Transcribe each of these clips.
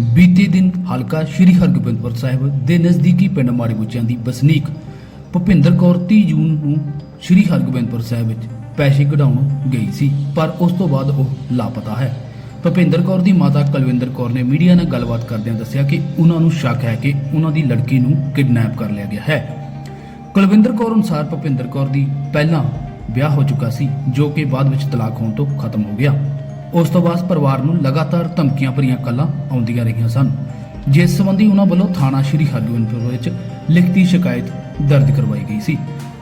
ਬੀਤੇ ਦਿਨ ਹਲਕਾ ਸ਼੍ਰੀ ਹਰਗੋਬਿੰਦਪੁਰ ਸਾਹਿਬ ਦੇ ਨਜ਼ਦੀਕੀ ਪਿੰਡ ਮਾੜੀ ਬੁੱਚਿਆਂ ਦੀ ਵਸਨੀਕ ਭੁਪਿੰਦਰ ਕੌਰ 30 ਜੂਨ ਨੂੰ ਸ਼੍ਰੀ ਹਰਗੋਬਿੰਦਪੁਰ ਸਾਹਿਬ ਵਿੱਚ ਪੈਸੇ ਕਢਾਉਣ ਗਈ ਸੀ, ਪਰ ਉਸ ਤੋਂ ਬਾਅਦ ਉਹ ਲਾਪਤਾ ਹੈ। ਭੁਪਿੰਦਰ ਕੌਰ ਦੀ ਮਾਤਾ ਕੁਲਵਿੰਦਰ ਕੌਰ ਨੇ ਮੀਡੀਆ ਨਾਲ ਗੱਲਬਾਤ ਕਰਦਿਆਂ ਦੱਸਿਆ ਕਿ ਉਹਨਾਂ ਨੂੰ ਸ਼ੱਕ ਹੈ ਕਿ ਉਹਨਾਂ ਦੀ ਲੜਕੀ ਨੂੰ ਕਿਡਨੈਪ ਕਰ ਲਿਆ ਗਿਆ ਹੈ। ਕੁਲਵਿੰਦਰ ਕੌਰ ਅਨੁਸਾਰ ਭੁਪਿੰਦਰ ਕੌਰ ਦੀ ਪਹਿਲਾਂ ਵਿਆਹ ਹੋ ਚੁੱਕਾ ਸੀ, ਜੋ ਕਿ ਬਾਅਦ ਵਿੱਚ ਤਲਾਕ ਹੋਣ ਤੋਂ ਖਤਮ ਹੋ ਗਿਆ। ਉਸ ਤੋਂ ਬਾਅਦ ਪਰਿਵਾਰ ਨੂੰ ਲਗਾਤਾਰ ਧਮਕੀਆਂ ਭਰੀਆਂ ਕਾਲਾਂ ਆਉਂਦੀਆਂ ਰਹੀਆਂ ਸਨ। ਜਿਸ ਸੰਬੰਧੀ ਉਹਨਾਂ ਵੱਲੋਂ ਥਾਣਾ ਸ਼੍ਰੀ ਹਰਗੋਬਿੰਦਪੁਰ ਵਿੱਚ ਲਿਖਤੀ ਸ਼ਿਕਾਇਤ ਦਰਜ ਕਰਵਾਈ ਗਈ ਸੀ।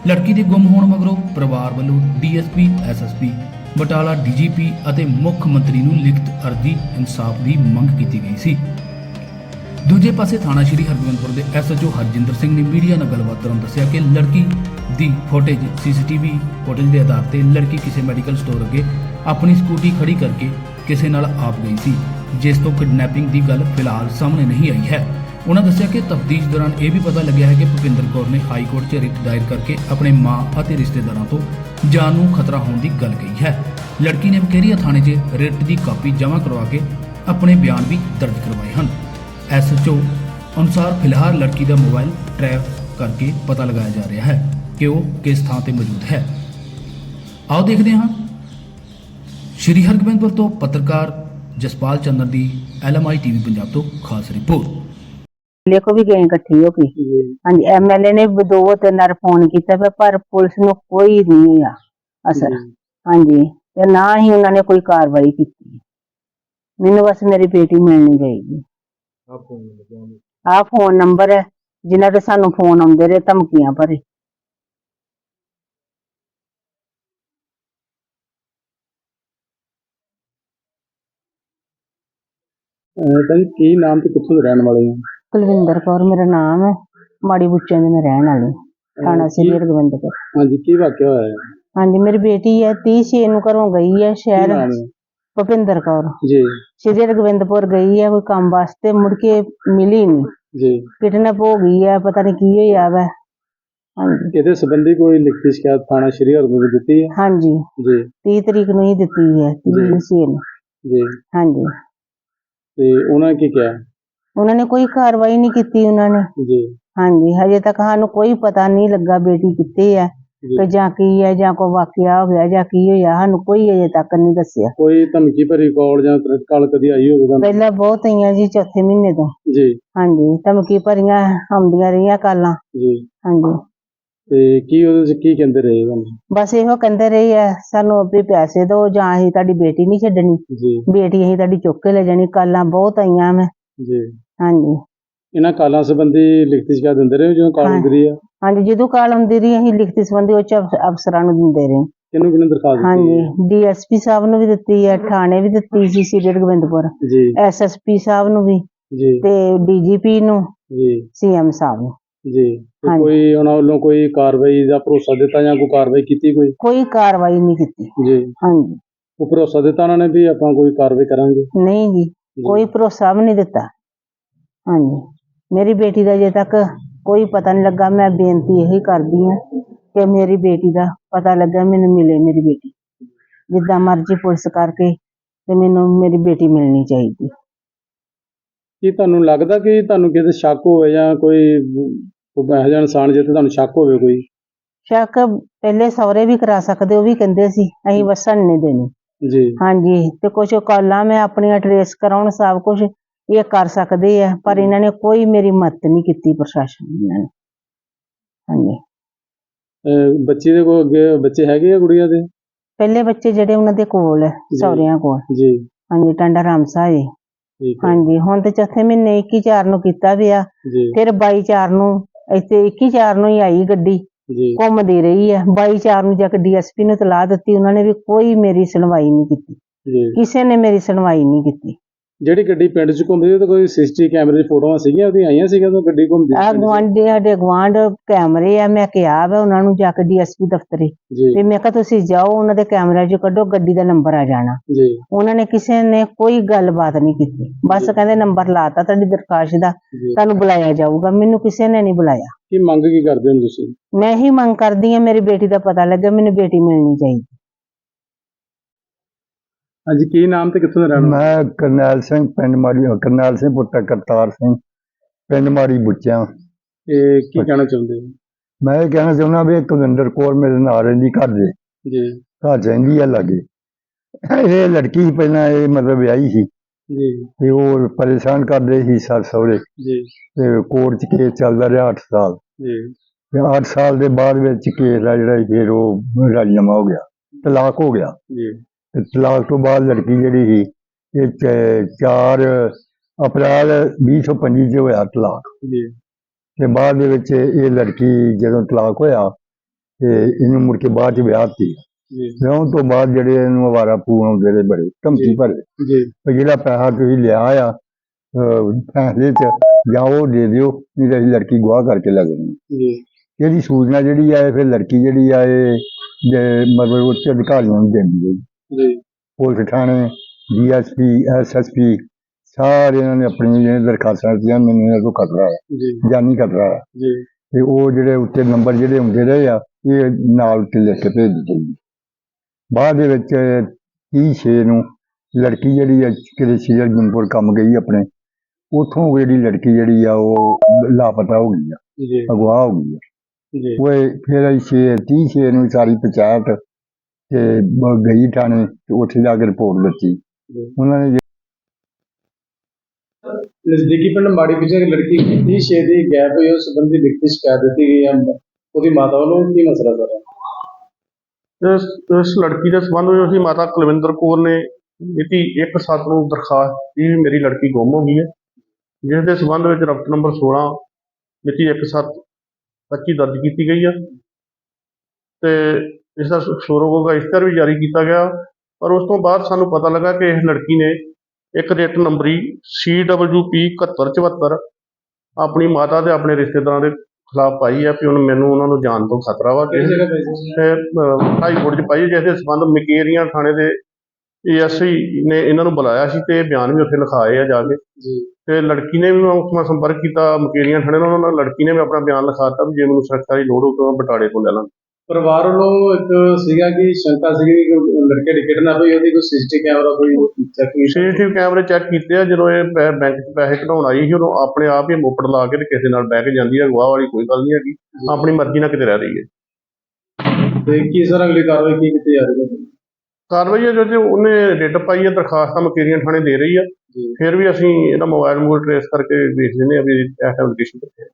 ਲੜਕੀ ਦੇ ਗੁੰਮ ਹੋਣ ਮਗਰੋਂ ਪਰਿਵਾਰ ਵੱਲੋਂ ਡੀਐਸਪੀ, ਐਸਐਸਪੀ, ਬਟਾਲਾ ਡੀਜੀਪੀ ਅਤੇ ਮੁੱਖ ਮੰਤਰੀ ਨੂੰ ਲਿਖਤ ਅਰਜ਼ੀ ਇਨਸਾਫ ਦੀ ਮੰਗ ਕੀਤੀ ਗਈ ਸੀ। ਦੂਜੇ ਪਾਸੇ ਥਾਣਾ ਸ਼੍ਰੀ ਹਰਗੋਬਿੰਦਪੁਰ ਦੇ ਐਸਐਚਓ ਹਰਜਿੰਦਰ ਸਿੰਘ ਨੇ ਮੀਡੀਆ ਨਾਲ ਗੱਲਬਾਤ ਦੌਰਾਨ ਦੱਸਿਆ ਕਿ ਲੜਕੀ ਦੀ ਫੁਟੇਜ, ਸੀਸੀਟੀਵੀ ਫੁਟੇਜ ਦੇ ਆਧਾਰ ਤੇ ਲੜਕੀ ਕਿਸੇ ਮੈਡੀਕਲ ਸਟੋਰ ਅੱਗੇ ਆਪਣੀ ਸਕੂਟੀ ਖੜੀ ਕਰਕੇ ਕਿਸੇ ਨਾਲ ਆਪ ਗਈ ਸੀ, ਜਿਸ ਤੋਂ ਕਿਡਨੈਪਿੰਗ ਦੀ ਗੱਲ ਫਿਲਹਾਲ ਸਾਹਮਣੇ ਨਹੀਂ ਆਈ ਹੈ। ਉਹਨਾਂ ਦੱਸਿਆ ਕਿ ਤਫਤੀਸ਼ ਦੌਰਾਨ ਇਹ ਵੀ ਪਤਾ ਲੱਗਿਆ ਹੈ ਕਿ ਭੁਪਿੰਦਰ ਕੌਰ ਨੇ ਹਾਈ ਕੋਰਟ 'ਚ ਰਿਟ ਦਾਇਰ ਕਰਕੇ ਆਪਣੇ ਮਾਂ ਅਤੇ ਰਿਸ਼ਤੇਦਾਰਾਂ ਤੋਂ ਜਾਨ ਨੂੰ ਖਤਰਾ ਹੋਣ ਦੀ ਗੱਲ ਕਹੀ ਹੈ। ਲੜਕੀ ਨੇ ਬਕੇਰੀਆ ਥਾਣੇ 'ਚ ਰਿਟ ਦੀ ਕਾਪੀ ਜਮ੍ਹਾਂ ਕਰਵਾ ਕੇ ਆਪਣੇ ਬਿਆਨ ਵੀ ਦਰਜ ਕਰਵਾਏ ਹਨ। ਐਸਐਚਓ ਅਨੁਸਾਰ ਫਿਲਹਾਲ ਲੜਕੀ ਦਾ ਮੋਬਾਈਲ ਟਰੈਕ ਕਰਕੇ ਪਤਾ ਲਗਾਇਆ ਜਾ ਰਿਹਾ ਹੈ ਕਿ ਉਹ ਕਿਸ ਥਾਂ ਤੇ ਮੌਜੂਦ ਹੈ। ਆਓ ਦੇਖਦੇ ਹਾਂ ਸ਼੍ਰੀ ਹਰਗੋਬਿੰਦਪੁਰ ਤੋਂ ਪੱਤਰਕਾਰ ਜਸਪਾਲ ਚੰਦਰ ਦੀ ਐਲਐਮਆਈ ਟੀਵੀ ਪੰਜਾਬ ਤੋਂ ਖਾਸ ਰਿਪੋਰਟ। ਕੋ ਵੀ ਗਏ ਇਕੱਠੀ ਹੋ ਕੇ ਹਾਂਜੀ ਐਮਐਲਏ ਨੇ ਵੀ ਦੋ ਤਿੰਨ ਵਾਰ ਫੋਨ ਕੀਤਾ ਪਿਆ, ਪਰ ਪੁਲਿਸ ਨੂੰ ਕੋਈ ਨਹੀਂ ਆ ਅਸਰ। ਹਾਂਜੀ ਤੇ ਨਾ ਹੀ ਉਹਨਾਂ ਨੇ ਕੋਈ ਕਾਰਵਾਈ ਕੀਤੀ। ਮੈਨੂੰ ਬਸ ਮੇਰੀ ਬੇਟੀ ਮਿਲਣੀ ਚਾਹੀਦੀ ਆਹ ਫੋਨ ਨੰਬਰ ਹੈ ਜਿਨ੍ਹਾਂ ਤੇ ਸਾਨੂੰ ਫੋਨ ਆਉਂਦੇ ਰਹੇ ਧਮਕੀਆਂ ਭਰੇ। ਤਾਂ ਕੀ ਨਾਮ ਤੇ ਕਿੱਥੋਂ ਦੇ ਰਹਿਣ ਵਾਲੇ ਹੋ? ਕੁਲਵਿੰਦਰ ਕੌਰ ਮੇਰਾ ਨਾਮ ਹੈ। ਮਾੜੀ ਬੁੱਚਿਆਂ ਦੀ ਮੈਂ ਰਹਿਣ ਵਾਲੀ ਥਾਣਾ ਸ੍ਰੀ ਹਰਗੋਬਿੰਦਪੁਰ ਹਾਂਜੀ ਕੀ ਵਾਕਿਆ ਹੋਇਆ? ਹੈ ਹਾਂਜੀ ਮੇਰੀ ਬੇਟੀ ਹੈ 30 ਛੇ ਨੂੰ ਘਰੋਂ ਗਈ ਹੈ ਕੀ ਸ਼ਹਿਰ। ਨਾਮ ਹੈ? ਭੁਪਿੰਦਰ ਕੌਰ। ਜੀ। ਸ਼੍ਰੀ ਹਰਗੋਬਿੰਦਪੁਰ ਗਈ ਹੈ ਕੋਈ ਕੰਮ ਵਾਸਤੇ ਮੁੜ ਕੇ ਮਿਲੀ ਨਹੀਂ ਜੀ। ਕਿਡਨੈਪ ਹੋ ਗਈ ਹੈ ਪਤਾ ਨਹੀਂ ਕੀ ਹੋਇਆ ਵਾ। ਹਾਂਜੀ। ਇਹਦੇ ਸੰਬੰਧੀ ਕੋਈ ਲਿਖਤੀ ਸ਼ਿਕਾਇਤ ਥਾਣਾ ਸ਼੍ਰੀ ਹਰਗੋਬਿੰਦ ਦਿੱਤੀ ਹੈ? ਹਾਂਜੀ। ਜੀ। 30 ਤਰੀਕ ਨੂੰ ਹੀ ਦਿੱਤੀ ਹੈ 30 ਛੇ ਨੂੰ। ਜੀ। ਹਾਂਜੀ। ਤੇ ਉਹਨਾਂ ਨੇ ਕੀ ਕਿਹਾ? ਉਹਨਾਂ ਨੇ ਕੋਈ ਕਾਰਵਾਈ ਨਹੀਂ ਕੀਤੀ ਉਹਨਾਂ ਨੇ। ਜੀ। ਹਾਂਜੀ ਹਜੇ ਤੱਕ ਸਾਨੂੰ ਕੋਈ ਪਤਾ ਨਹੀਂ ਲੱਗਾ ਬੇਟੀ ਕਿੱਥੇ ਹੈ ਜੀ। ਕਿ ਜਾਂ ਕੀ ਹੈ ਜਾਂ ਕੋਈ ਵਾਕਿਆ ਹੋ ਗਿਆ ਜਾਂ ਕੀ ਹੋਇਆ ਸਾਨੂੰ ਕੋਈ ਅਜੇ ਤੱਕ ਨਹੀਂ ਦੱਸਿਆ। ਕੋਈ ਧਮਕੀ ਭਰੀ ਕਾਲ ਜਾਂ ਥ੍ਰੈਟ ਕਾਲ ਕਦੀ ਆਈ ਹੋਵੇ ਤੁਹਾਨੂੰ? ਪਹਿਲਾਂ ਬਹੁਤ ਆਈਆਂ ਜੀ ਚੌਥੇ ਮਹੀਨੇ ਤੋਂ। ਜੀ। ਹਾਂਜੀ ਧਮਕੀ ਭਰੀਆਂ ਆਉਂਦੀਆਂ ਰਹੀਆਂ ਕਾਲਾਂ। ਜੀ। ਹਾਂਜੀ। ਤੇ ਕੀ ਉਹਦੇ ਚ ਕੀ ਕਹਿੰਦੇ ਰਹੇ ਤੁਹਾਨੂੰ? ਬਸ ਇਹੋ ਕਹਿੰਦੇ ਰਹੇ ਆ ਸਾਨੂੰ ਵੀ ਪੈਸੇ ਦਿਓ ਜਾਂ ਅਸੀਂ ਤੁਹਾਡੀ ਬੇਟੀ ਨਹੀਂ ਛੱਡਣੀ। ਜੀ। ਬੇਟੀ ਅਸੀਂ ਤੁਹਾਡੀ ਚੁੱਕ ਕੇ ਲੈ ਜਾਣੀ ਕਾਲਾਂ ਬਹੁਤ ਆਈਆਂ ਮੈਂ। ਜੀ। ਹਾਂਜੀ। ਇਹਨਾਂ ਕਾਲਾਂ ਸੰਬੰਧੀ ਲਿਖਤੀ ਸ਼ਿਕਾਇਤ ਦਿੰਦੇ ਰਹੇ ਹੋ ਜਦੋਂ ਕਾਲ ਹਾਂ। ਹੁੰਦੀ ਆ? ਹਾਂਜੀ ਜਦੋਂ ਕਾਲ ਆਉਂਦੀ ਰਹੀ ਅਸੀਂ ਲਿਖਤੀ ਸੰਬੰਧੀ ਉੱਚ ਅਫ- ਅਫਸਰਾਂ ਨੂੰ ਦਿੰਦੇ ਰਹੇ। ਕਿਹਨੂੰ ਕਿਹਨੂੰ ਦਰਖਾਸਤ ਦਿੱਤੀ ਹਾਂਜੀ ਡੀਐਸਪੀ ਸਾਹਿਬ ਨੂੰ ਵੀ ਦਿੱਤੀ ਹੈ ਥਾਣੇ ਵੀ ਦਿੱਤੀ ਸੀ ਸ੍ਰੀ ਗੋਬਿੰਦਪੁਰ। ਜੀ। ਐਸਐਸਪੀ ਸਾਹਿਬ ਨੂੰ ਵੀ ਜੀ। ਤੇ ਡੀਜੀਪੀ ਨੂੰ ਜੀ। ਸੀਐਮ ਸਾਹਿਬ ਨੂੰ। ਜੀ। ਤੇ ਹਾਂਜੀ। ਕੋਈ ਉਹਨਾਂ ਵੱਲੋਂ ਕੋਈ ਕਾਰਵਾਈ ਦਾ ਭਰੋਸਾ ਦਿੱਤਾ ਜਾਂ ਕੋਈ ਕਾਰਵਾਈ ਕੀਤੀ ਕੋਈ? ਕੋਈ ਕਾਰਵਾਈ ਨਹੀਂ ਕੀਤੀ। ਜੀ। ਹਾਂਜੀ। ਉਹ ਭਰੋਸਾ ਦਿੱਤਾ ਉਹਨਾਂ ਨੇ ਵੀ ਆਪਾਂ ਕੋਈ ਕਾਰਵਾਈ ਕਰਾਂਗੇ? ਨਹੀਂ ਜੀ ਕੋਈ ਭਰੋਸਾ ਵੀ ਨਹੀਂ ਦਿੱਤਾ। ਹਾਂਜੀ। ਮੇਰੀ ਬੇਟੀ ਦਾ ਜੇ ਤੱਕ ਕੋਈ ਪਤਾ ਨਹੀਂ ਲੱਗਾ। ਮੈਂ ਬੇਨਤੀ ਇਹੀ ਕਰਦੀ ਹਾਂ ਕਿ ਮੇਰੀ ਬੇਟੀ ਦਾ ਪਤਾ ਲੱਗਾ ਮੈਨੂੰ ਮਿਲੇ ਮੇਰੀ ਬੇਟੀ। ਜਿੱਦਾਂ ਮਰਜ਼ੀ ਪੁਲਿਸ ਕਰਕੇ ਤੇ ਮੈਨੂੰ ਮੇਰੀ ਬੇਟੀ ਮਿਲਣੀ ਚਾਹੀਦੀ। ਕੀ ਤੁਹਾਨੂੰ ਲੱਗਦਾ ਕਿ ਤੁਹਾਨੂੰ ਕਿਸੇ ਸ਼ੱਕ ਹੋਵੇ ਜਾਂ ਕੋਈ ਕੋਈ ਇਹੋ ਜਿਹਾ ਇਨਸਾਨ ਜਿੱਤੇ ਤੁਹਾਨੂੰ ਸ਼ੱਕ ਹੋਵੇ ਕੋਈ। ਸ਼ੱਕ ਪਹਿਲੇ ਸਹੁਰੇ ਵੀ ਕਰਾ ਸਕਦੇ ਉਹ ਵੀ ਕਹਿੰਦੇ ਸੀ ਅਸੀਂ ਵਸਣ ਨਹੀਂ ਦੇਣੀ। ਜੀ। ਹਾਂਜੀ ਤੇ ਕੁਝ ਕਾਲਾਂ ਮੈਂ ਆਪਣੀਆਂ ਟਰੇਸ ਕਰਾਉਣ ਸਭ ਕੁਝ ਇਹ ਕਰ ਸਕਦੇ ਆ ਪਰ ਇਹਨਾਂ ਨੇ ਕੋਈ ਮੇਰੀ ਮਦਦ ਨਹੀਂ ਕੀਤੀ ਪ੍ਰਸ਼ਾਸਨ ਨੇ ਇਹਨਾਂ ਨੇ। ਹਾਂਜੀ। ਅਹ ਬੱਚੇ ਦੇ ਕੋਲ ਅੱਗੇ ਬੱਚੇ ਹੈਗੇ ਆ ਕੁੜੀਆਂ ਦੇ? ਪਹਿਲੇ ਬੱਚੇ ਜਿਹੜੇ ਉਹਨਾਂ ਦੇ ਕੋਲ ਹੈ ਸਹੁਰਿਆਂ ਕੋਲ। ਜੀ। ਹਾਂਜੀ ਟਾਂਡਾ ਰਾਮਸਾ ਜੀ। ਠੀਕ ਹੈ। ਹਾਂਜੀ ਹੁਣ ਤੇ ਚੌਥੇ ਮਹੀਨੇ 21 ਚਾਰ ਨੂੰ ਕੀਤਾ ਪਿਆ ਜੀ। ਫਿਰ 22 ਚਾਰ ਨੂੰ ਇੱਥੇ 21 ਚਾਰ ਨੂੰ ਹੀ ਆਈ ਗੱਡੀ ਜੀ। ਘੁੰਮਦੀ ਰਹੀ ਹੈ। 22 ਚਾਰ ਨੂੰ ਜਾ ਕੇ ਡੀਐਸਪੀ ਨੂੰ ਤਲਾਹ ਦਿੱਤੀ ਉਹਨਾਂ ਨੇ ਵੀ ਕੋਈ ਮੇਰੀ ਸੁਣਵਾਈ ਨਹੀਂ ਕੀਤੀ। ਜੀ। ਕਿਸੇ ਨੇ ਮੇਰੀ ਸੁਣਵਾਈ ਨਹੀਂ ਕੀਤੀ। ਜਿਹੜੀ ਗੱਡੀ ਪਿੰਡ 'ਚ ਘੁੰਮਦੀ ਉਹ ਤਾਂ ਕੋਈ ਸੀਸੀਟੀ ਕੈਮਰੇ 'ਚ ਫੋਟੋਆਂ ਸੀਗੀਆਂ ਉਹਦੀਆਂ ਆਈਆਂ ਸੀਗੀਆਂ ਤਾਂ ਗੱਡੀ ਘੁੰਮਦੀ ਆ ਸੀ? ਗੁਆਂਢੀ ਸਾਡੇ ਗੁਆਂਢ ਕੈਮਰੇ ਆ ਮੈਂ ਕਿਹਾ ਵਾ ਉਹਨਾਂ ਨੂੰ ਜਾ ਕੇ ਡੀਐਸਪੀ ਦਫ਼ਤਰੇ। ਜੀ। ਵੀ ਮੈਂ ਕਿਹਾ ਤੁਸੀਂ ਜਾਓ ਉਹਨਾਂ ਦੇ ਕੈਮਰੇ 'ਚ ਕੱਢੋ ਗੱਡੀ ਦਾ ਨੰਬਰ ਆ ਜਾਣਾ। ਜੀ। ਉਹਨਾਂ ਨੇ ਕਿਸੇ ਨੇ ਕੋਈ ਗੱਲਬਾਤ ਨਹੀਂ ਕੀਤੀ। ਬਸ ਕਹਿੰਦੇ ਨੰਬਰ ਲਾਤਾ ਤੁਹਾਡੀ ਦਰਖਾਸਤ ਦਾ ਜੀ। ਤੁਹਾਨੂੰ ਬੁਲਾਇਆ ਜਾਊਗਾ। ਮੈਨੂੰ ਕਿਸੇ ਨੇ ਨਹੀਂ ਬੁਲਾਇਆ। ਕੀ ਮੰਗ ਕੀ ਕਰਦੇ ਹੋ ਤੁਸੀਂ? ਮੈਂ ਹੀ ਮੰਗ ਕਰਦੀ ਹਾਂ ਮੇਰੀ ਬੇਟੀ ਦਾ ਪਤਾ ਲੱਗੇ ਮੈਨੂੰ ਬੇਟੀ ਮਿਲਣੀ ਚਾਹੀਦੀ। ਹਾਂਜੀ ਕੀ ਨਾਮ ਤੇ ਕਿੱਥੋਂ ਦਾ ਰਹਿਣ ਵਾਲੇ? ਮੈਂ ਕਰਨੈਲ ਸਿੰਘ ਪਿੰਡ ਮਾੜੀ ਕਰਨੈਲ ਸਿੰਘ ਪੁੱਤਰ ਕਰਤਾਰ ਸਿੰਘ ਪਿੰਡ ਮਾੜੀ ਬੁੱਚਿਆਂ। ਇਹ ਕੀ ਕਹਿਣਾ ਚਾਹੁੰਦੇ ਹੋ? ਮੈਂ ਇਹ ਕਹਿਣਾ ਚਾਹੁੰਦਾ ਵੀ ਕੁਲਵਿੰਦਰ ਕੌਰ ਮੇਰੇ ਨਾਲ ਰਹਿੰਦੀ ਘਰ ਦੇ। ਜੀ। ਘਰ ਰਹਿੰਦੀ ਆ ਲਾਗੇ। ਇਹ ਲੜਕੀ ਪਹਿਲਾਂ ਇਹ ਮਤਲਬ ਵਿਆਹੀ ਸੀ। ਜੀ। ਤੇ ਉਹ ਪਰੇਸ਼ਾਨ ਕਰਦੇ ਸੀ ਸਰ ਸਹੁਰੇ। ਜੀ। ਤੇ ਕੋਰਟ 'ਚ ਕੇਸ ਚੱਲਦਾ ਰਿਹਾ 8 ਸਾਲ। ਜੀ। ਤੇ 8 ਸਾਲ ਦੇ ਬਾਅਦ ਵਿੱਚ ਕੇਸ ਦਾ ਜਿਹੜਾ ਸੀ ਫਿਰ ਉਹ ਰਾਜੀਨਾਮਾ ਹੋ ਗਿਆ। ਤਲਾਕ ਹੋ ਗਿਆ। ਜੀ। ਤੇ ਤਲਾਕ ਤੋਂ ਬਾਅਦ ਲੜਕੀ ਜਿਹੜੀ ਸੀ ਇਹ 4 ਅਪ੍ਰੈਲ 2025 ਚ ਹੋਇਆ ਤਲਾਕ ਜੀ ਤੇ ਬਾਅਦ ਦੇ ਵਿੱਚ ਇਹ ਲੜਕੀ ਜਦੋਂ ਤਲਾਕ ਹੋਇਆ ਤੇ ਇਹਨੂੰ ਮੁੜ ਕੇ ਬਾਅਦ ਚ ਵਿਆਹ ਦਿੱਤੀ ਜੀ ਵਿਆਹ ਤੋਂ ਬਾਅਦ ਜਿਹੜੇ ਇਹਨੂੰ ਅਵਾਰਾ ਪੂਰ ਆਉਂਦੇ ਰਹੇ ਬੜੇ ਧਮਕੀ ਜੀ। ਭਰੇ ਜੀ ਵੀ ਜਿਹੜਾ ਪੈਸਾ ਤੁਸੀਂ ਲਿਆ ਆ ਅਹ, ਫੈਸਲੇ ਚ ਜਾਂ ਉਹ ਦੇ ਦਿਓ ਨਹੀਂ ਤਾਂ ਅਸੀਂ ਲੜਕੀ ਗਵਾਹ ਕਰਕੇ ਲੈ ਜਾਣੀ ਜੀ ਇਹਦੀ ਸੂਚਨਾ ਜਿਹੜੀ ਆ ਇਹ ਫਿਰ ਲੜਕੀ ਜਿਹੜੀ ਆ ਇਹ ਜੇ ਮਤਲਬ ਉੱਚ ਅਧਿਕਾਰੀਆਂ ਨੂੰ ਦਿੰਦੀ ਹੈ ਜੀ। ਪੁਲਿਸ ਥਾਣੇ ਡੀਐਸਪੀ ਐਸਐਸਪੀ ਸਾਰੇ ਇਹਨਾਂ ਨੇ ਆਪਣੀਆਂ ਜਿਹੜੀਆਂ ਦਰਖਾਸਤਾਂ ਦਿੱਤੀਆਂ ਮੈਨੂੰ ਇਹਨਾਂ ਤੋਂ ਖਤਰਾ ਹੈ ਜੀ। ਜਾਨੀ ਖਤਰਾ ਹੈ। ਜੀ। ਤੇ ਉਹ ਜਿਹੜੇ ਉੱਤੇ ਨੰਬਰ ਜਿਹੜੇ ਹੁੰਦੇ ਰਹੇ ਆ ਇਹ ਨਾਲ ਉੱਤੇ ਲਿਖ ਕੇ ਭੇਜ ਦਿੱਤੇ ਬਾਅਦ ਦੇ ਵਿੱਚ 30 ਛੇ ਨੂੰ ਲੜਕੀ ਜਿਹੜੀ ਆ ਕਿਤੇ ਸੀਰੀਅਲ ਗੁੰਪੁਰ ਕੰਮ ਗਈ ਆਪਣੇ ਉਥੋਂ ਜਿਹੜੀ ਲੜਕੀ ਜਿਹੜੀ ਆ ਉਹ ਲਾਪਤਾ ਹੋ ਗਈ ਆ। ਅਗਵਾ ਹੋ ਗਈ ਆ। ਜੀ। ਉਹ ਫਿਰ ਅਸੀਂ ਛੇ 30 ਛੇ ਨੂੰ ਸਾਰੀ ਪੰਚਾਇਤ ਤੇ ਬ- ਗਈ ਥਾਣੇ ਤੇ ਉੱਥੇ ਜਾ ਕੇ ਰਿਪੋਰਟ ਦਿੱਤੀ। ਉਹਨਾਂ ਨੇ ਨਜ਼ਦੀਕੀ ਪਿੰਡ ਮਾੜੀ ਪਿਛੇ ਇੱਕ ਲੜਕੀ ਦੀ ਛੇ ਦੀ ਗੈਪ ਹੋਈ ਉਸ ਸੰਬੰਧੀ ਲਿਖਤੀ ਸ਼ਿਕਾਇਤ ਦਿੱਤੀ ਗਈ ਹੈ। ਉਹਦੀ ਮਾਤਾ ਵੱਲੋਂ ਕੀ ਮਸਲਾ ਸਰ ਇਸ ਇਸ ਲੜਕੀ ਦੇ ਸੰਬੰਧ ਵਿੱਚ ਅਸੀਂ ਮਾਤਾ ਕੁਲਵਿੰਦਰ ਕੌਰ ਨੇ ਮਿਤੀ 1/7 ਨੂੰ ਦਰਖਾਸਤ ਦਿੱਤੀ ਵੀ ਮੇਰੀ ਲੜਕੀ ਗੁੰਮ ਹੋ ਗਈ ਹੈ। ਜਿਸ ਦੇ ਸੰਬੰਧ ਵਿੱਚ ਰਫਤ ਨੰਬਰ 16 ਮਿਤੀ 1/7/25 ਦਰਜ ਕੀਤੀ ਗਈ ਹੈ। ਤੇ ਇਸ ਦਾ ਸ਼ੋਰੋਗੋ ਦਾ ਇਸ਼ਤਿਹਾਰ ਵੀ ਜਾਰੀ ਕੀਤਾ ਗਿਆ। ਪਰ ਉਸ ਤੋਂ ਬਾਅਦ ਸਾਨੂੰ ਪਤਾ ਲੱਗਾ ਕਿ ਇਸ ਲੜਕੀ ਨੇ ਇੱਕ ਰਿਟ ਨੰਬਰੀ CWP 7174 ਆਪਣੀ ਮਾਤਾ ਤੇ ਆਪਣੇ ਰਿਸ਼ਤੇਦਾਰਾਂ ਦੇ ਖਿਲਾਫ ਪਾਈ ਹੈ ਕਿ ਹੁਣ ਮੈਨੂੰ ਉਹਨਾਂ ਨੂੰ ਜਾਨ ਤੋਂ ਖਤਰਾ ਵਾ। ਕਿ ਤੇ ਹਾਈ ਕੋਰਟ 'ਚ ਪਾਈ ਜਿਸ ਦੇ ਸੰਬੰਧ ਮਕੇਰੀਆਂ ਥਾਣੇ ਦੇ ਏਐਸਆਈ ਨੇ ਇਹਨਾਂ ਨੂੰ ਬੁਲਾਇਆ ਸੀ ਤੇ ਇਹ ਬਿਆਨ ਵੀ ਉੱਥੇ ਲਿਖਾਏ ਆ ਜਾ ਕੇ। ਤੇ ਲੜਕੀ ਨੇ ਵੀ ਮੈਂ ਉਸ ਨਾਲ ਸੰਪਰਕ ਕੀਤਾ ਮਕੇਰੀਆਂ ਥਾਣੇ ਨਾਲ ਉਹਨਾਂ ਲੜਕੀ ਨੇ ਵੀ ਆਪਣਾ ਬਿਆਨ ਲਿਖਾਤਾ ਵੀ ਜੇ ਮੈਨੂੰ ਸੁਰੱਖਿਆ ਦੀ ਲੋੜ ਹੋ ਤਾਂ ਮੈਂ ਬਟਾਲੇ ਤੋਂ ਲੈ ਲਾਂ ਪਰਿਵਾਰ ਵੱਲੋਂ ਇੱਕ ਸੀਗਾ ਕਿ ਸ਼ੰਕਾ ਸੀਗੀ ਕਿ ਲੜਕੇ ਦੀ ਕਿਡਨੈਪ ਹੋਈ ਉਹਦੀ ਕੋਈ ਸੀਸੀਟੀਵੀ ਕੈਮਰਾ ਕੋਈ ਚੈੱਕ ਨਹੀਂ ਸੀਸੀਟੀਵੀ ਕੈਮਰੇ ਚੈੱਕ ਕੀਤੇ ਆ ਜਦੋਂ ਇਹ ਬੈਂਕ 'ਚ ਪੈਸੇ ਕਢਾਉਣ ਆਈ ਸੀ ਉਦੋਂ ਆਪਣੇ ਆਪ ਹੀ ਮੋਪੜ ਲਾ ਕੇ ਤੇ ਕਿਸੇ ਨਾਲ ਬਹਿ ਕੇ ਜਾਂਦੀ ਹੈ ਗਵਾਹ ਵਾਲੀ ਕੋਈ ਗੱਲ ਨਹੀਂ ਹੈਗੀ ਆਪਣੀ ਮਰਜ਼ੀ ਨਾਲ ਕਿਤੇ ਰਹਿ ਰਹੀ ਹੈ। ਤੇ ਕੀ ਸਰ ਅਗਲੀ ਕਾਰਵਾਈ ਕੀ ਕੀਤੀ ਜਾ ਰਹੀ ਹੈ? ਕਾਰਵਾਈ ਹੈ ਜੋ ਜੋ ਉਹਨੇ ਰਿਟ ਪਾਈ ਹੈ ਦਰਖਾਸਤਾਂ ਮਕੇਰੀਆਂ ਥਾਣੇ ਦੇ ਰਹੀ ਆ ਜੀ। ਫਿਰ ਵੀ ਅਸੀਂ ਇਹਦਾ ਮੋਬਾਈਲ ਮੋਬਾਈਲ ਟ੍ਰੇਸ ਕਰਕੇ ਵੇਖ ਲੈਂਦੇ ਆ ਵੀ ਇਹ ਲੋਕੇਸ਼ਨ ਕਿੱਥੇ ਹੈ।